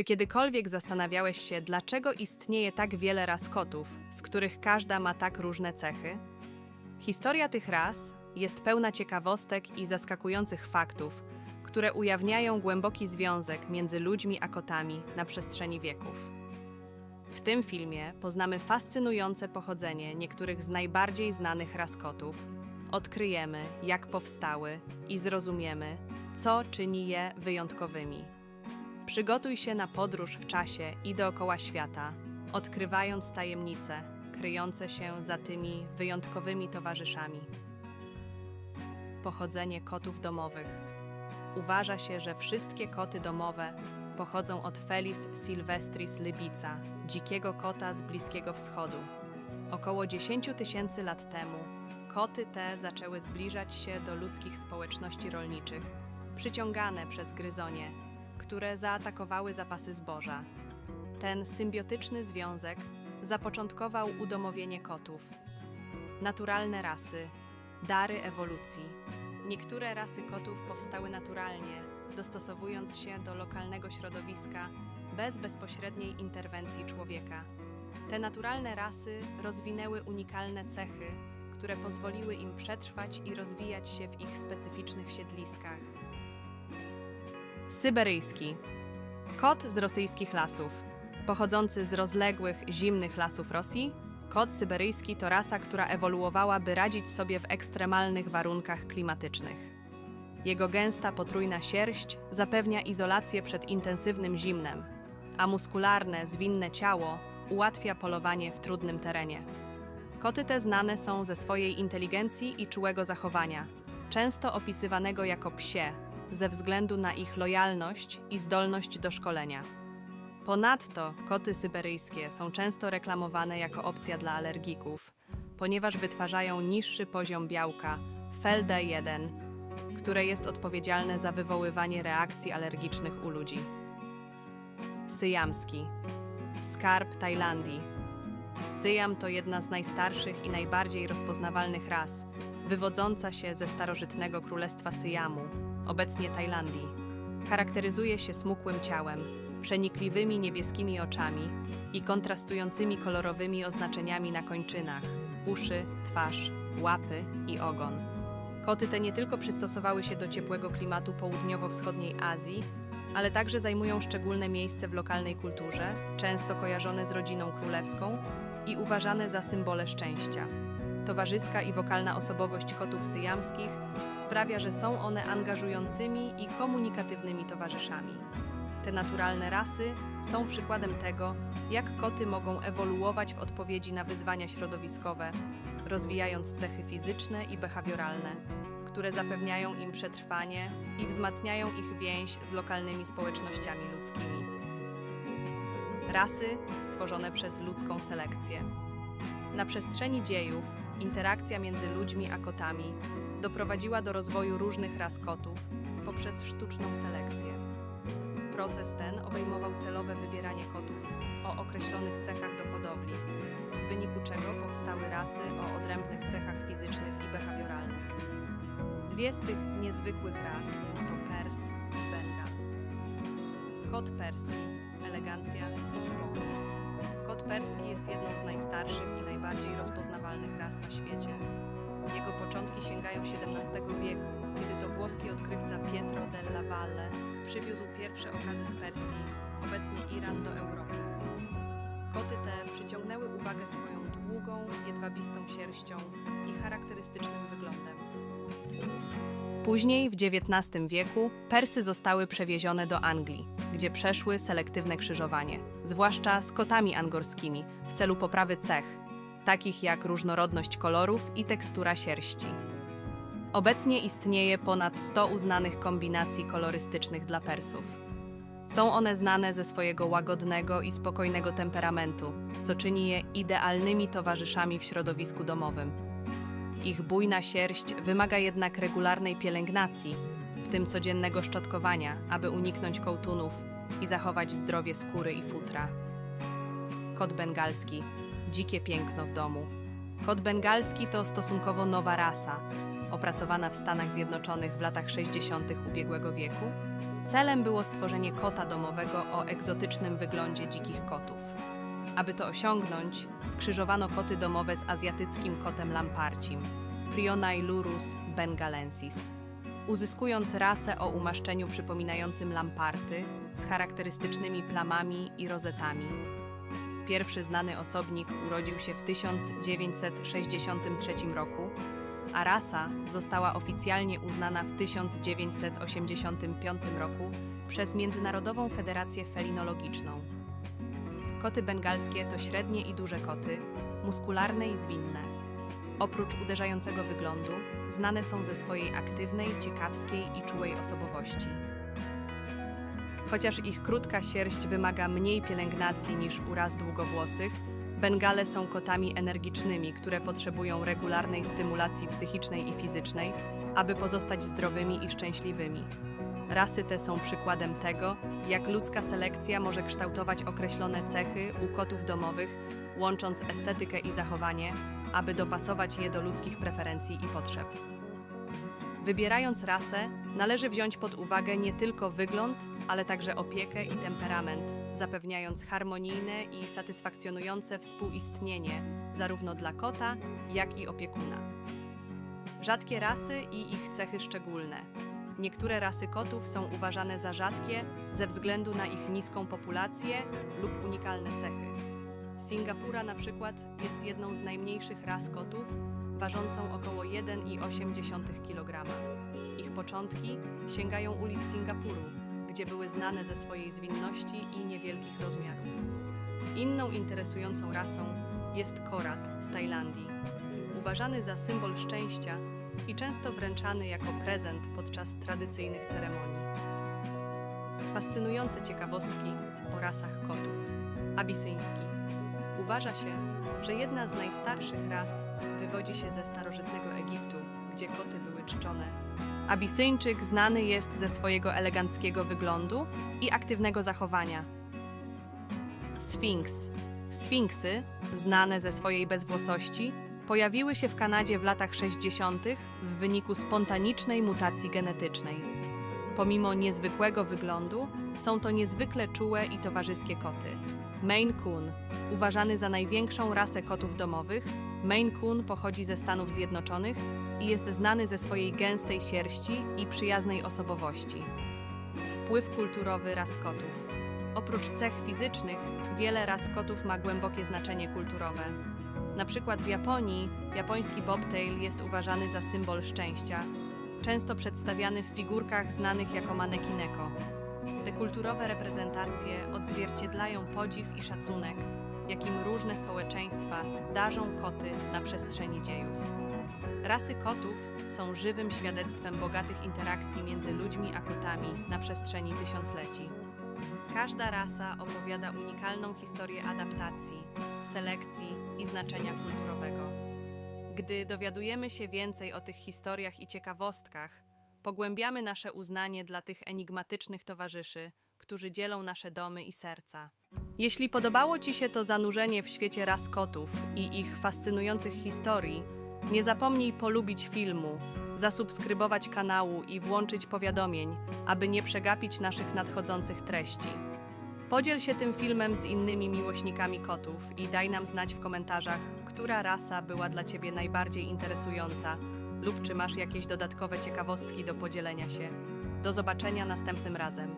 Czy kiedykolwiek zastanawiałeś się, dlaczego istnieje tak wiele ras kotów, z których każda ma tak różne cechy? Historia tych ras jest pełna ciekawostek i zaskakujących faktów, które ujawniają głęboki związek między ludźmi a kotami na przestrzeni wieków. W tym filmie poznamy fascynujące pochodzenie niektórych z najbardziej znanych ras kotów, odkryjemy, jak powstały i zrozumiemy, co czyni je wyjątkowymi. Przygotuj się na podróż w czasie i dookoła świata, odkrywając tajemnice kryjące się za tymi wyjątkowymi towarzyszami. Pochodzenie kotów domowych. Uważa się, że wszystkie koty domowe pochodzą od Felis sylvestris lybica, dzikiego kota z Bliskiego Wschodu. Około 10 tysięcy lat temu koty te zaczęły zbliżać się do ludzkich społeczności rolniczych, przyciągane przez gryzonie, które zaatakowały zapasy zboża. Ten symbiotyczny związek zapoczątkował udomowienie kotów. Naturalne rasy, dary ewolucji. Niektóre rasy kotów powstały naturalnie, dostosowując się do lokalnego środowiska bez bezpośredniej interwencji człowieka. Te naturalne rasy rozwinęły unikalne cechy, które pozwoliły im przetrwać i rozwijać się w ich specyficznych siedliskach. Syberyjski. Kot z rosyjskich lasów. Pochodzący z rozległych, zimnych lasów Rosji, kot syberyjski to rasa, która ewoluowała, by radzić sobie w ekstremalnych warunkach klimatycznych. Jego gęsta, potrójna sierść zapewnia izolację przed intensywnym zimnem, a muskularne, zwinne ciało ułatwia polowanie w trudnym terenie. Koty te znane są ze swojej inteligencji i czułego zachowania, często opisywanego jako psie, ze względu na ich lojalność i zdolność do szkolenia. Ponadto koty syberyjskie są często reklamowane jako opcja dla alergików, ponieważ wytwarzają niższy poziom białka FeLD1, które jest odpowiedzialne za wywoływanie reakcji alergicznych u ludzi. Syjamski Skarb Tajlandii Syjam to jedna z najstarszych i najbardziej rozpoznawalnych ras, wywodząca się ze starożytnego królestwa Syjamu, obecnie Tajlandii. Charakteryzuje się smukłym ciałem, przenikliwymi niebieskimi oczami i kontrastującymi kolorowymi oznaczeniami na kończynach uszy, twarz, łapy i ogon. Koty te nie tylko przystosowały się do ciepłego klimatu południowo-wschodniej Azji, ale także zajmują szczególne miejsce w lokalnej kulturze, często kojarzone z rodziną królewską i uważane za symbole szczęścia. Towarzyska i wokalna osobowość kotów syjamskich sprawia, że są one angażującymi i komunikatywnymi towarzyszami. Te naturalne rasy są przykładem tego, jak koty mogą ewoluować w odpowiedzi na wyzwania środowiskowe, rozwijając cechy fizyczne i behawioralne, które zapewniają im przetrwanie i wzmacniają ich więź z lokalnymi społecznościami ludzkimi. Rasy stworzone przez ludzką selekcję. Na przestrzeni dziejów interakcja między ludźmi a kotami doprowadziła do rozwoju różnych ras kotów poprzez sztuczną selekcję. Proces ten obejmował celowe wybieranie kotów o określonych cechach do hodowli, w wyniku czego powstały rasy o odrębnych cechach fizycznych i behawioralnych. Dwie z tych niezwykłych ras to Pers i Bengal. Kot perski, elegancja i spokój. Kot perski jest jedną z najstarszych i najbardziej rozpoznawalnych ras na świecie. Jego początki sięgają XVII wieku, kiedy to włoski odkrywca Pietro della Valle przywiózł pierwsze okazy z Persji, obecnie Iran, do Europy. Koty te przyciągnęły uwagę swoją długą, jedwabistą sierścią i charakterystycznym wyglądem. Później, w XIX wieku, Persy zostały przewiezione do Anglii, gdzie przeszły selektywne krzyżowanie, zwłaszcza z kotami angorskimi, w celu poprawy cech, takich jak różnorodność kolorów i tekstura sierści. Obecnie istnieje ponad 100 uznanych kombinacji kolorystycznych dla Persów. Są one znane ze swojego łagodnego i spokojnego temperamentu, co czyni je idealnymi towarzyszami w środowisku domowym. Ich bujna sierść wymaga jednak regularnej pielęgnacji, w tym codziennego szczotkowania, aby uniknąć kołtunów i zachować zdrowie skóry i futra. Kot bengalski dzikie piękno w domu. Kot bengalski to stosunkowo nowa rasa. opracowana w Stanach Zjednoczonych w latach 60. ubiegłego wieku, celem było stworzenie kota domowego o egzotycznym wyglądzie dzikich kotów. Aby to osiągnąć, skrzyżowano koty domowe z azjatyckim kotem lamparcim, Prionailurus bengalensis, uzyskując rasę o umaszczeniu przypominającym lamparty z charakterystycznymi plamami i rozetami. Pierwszy znany osobnik urodził się w 1963 roku, a rasa została oficjalnie uznana w 1985 roku przez Międzynarodową Federację Felinologiczną. Koty bengalskie to średnie i duże koty, muskularne i zwinne. Oprócz uderzającego wyglądu, znane są ze swojej aktywnej, ciekawskiej i czułej osobowości. Chociaż ich krótka sierść wymaga mniej pielęgnacji niż u ras długowłosych, Bengale są kotami energicznymi, które potrzebują regularnej stymulacji psychicznej i fizycznej, aby pozostać zdrowymi i szczęśliwymi. Rasy te są przykładem tego, jak ludzka selekcja może kształtować określone cechy u kotów domowych, łącząc estetykę i zachowanie, aby dopasować je do ludzkich preferencji i potrzeb. Wybierając rasę, należy wziąć pod uwagę nie tylko wygląd, ale także opiekę i temperament, zapewniając harmonijne i satysfakcjonujące współistnienie zarówno dla kota, jak i opiekuna. Rzadkie rasy i ich cechy szczególne. Niektóre rasy kotów są uważane za rzadkie ze względu na ich niską populację lub unikalne cechy. Singapura na przykład jest jedną z najmniejszych ras kotów, ważącą około 1,8 kg. Ich początki sięgają ulic Singapuru, gdzie były znane ze swojej zwinności i niewielkich rozmiarów. Inną interesującą rasą jest korat z Tajlandii, uważany za symbol szczęścia i często wręczany jako prezent podczas tradycyjnych ceremonii. Fascynujące ciekawostki o rasach kotów. Abisyński. Uważa się, że jedna z najstarszych ras wywodzi się ze starożytnego Egiptu, gdzie koty były czczone. Abisyńczyk znany jest ze swojego eleganckiego wyglądu i aktywnego zachowania. Sfinks. Sfinksy, znane ze swojej bezwłosości, pojawiły się w Kanadzie w latach 60. w wyniku spontanicznej mutacji genetycznej. Pomimo niezwykłego wyglądu, są to niezwykle czułe i towarzyskie koty. Maine Coon, uważany za największą rasę kotów domowych, Maine Coon pochodzi ze Stanów Zjednoczonych i jest znany ze swojej gęstej sierści i przyjaznej osobowości. Wpływ kulturowy ras kotów. Oprócz cech fizycznych, wiele ras kotów ma głębokie znaczenie kulturowe. Na przykład w Japonii japoński bobtail jest uważany za symbol szczęścia, często przedstawiany w figurkach znanych jako manekineko. Te kulturowe reprezentacje odzwierciedlają podziw i szacunek, jakim różne społeczeństwa darzą koty na przestrzeni dziejów. Rasy kotów są żywym świadectwem bogatych interakcji między ludźmi a kotami na przestrzeni tysiącleci. Każda rasa opowiada unikalną historię adaptacji, selekcji i znaczenia kulturowego. Gdy dowiadujemy się więcej o tych historiach i ciekawostkach, pogłębiamy nasze uznanie dla tych enigmatycznych towarzyszy, którzy dzielą nasze domy i serca. Jeśli podobało Ci się to zanurzenie w świecie ras kotów i ich fascynujących historii, nie zapomnij polubić filmu, zasubskrybować kanału i włączyć powiadomień, aby nie przegapić naszych nadchodzących treści. Podziel się tym filmem z innymi miłośnikami kotów i daj nam znać w komentarzach, która rasa była dla Ciebie najbardziej interesująca lub czy masz jakieś dodatkowe ciekawostki do podzielenia się. Do zobaczenia następnym razem.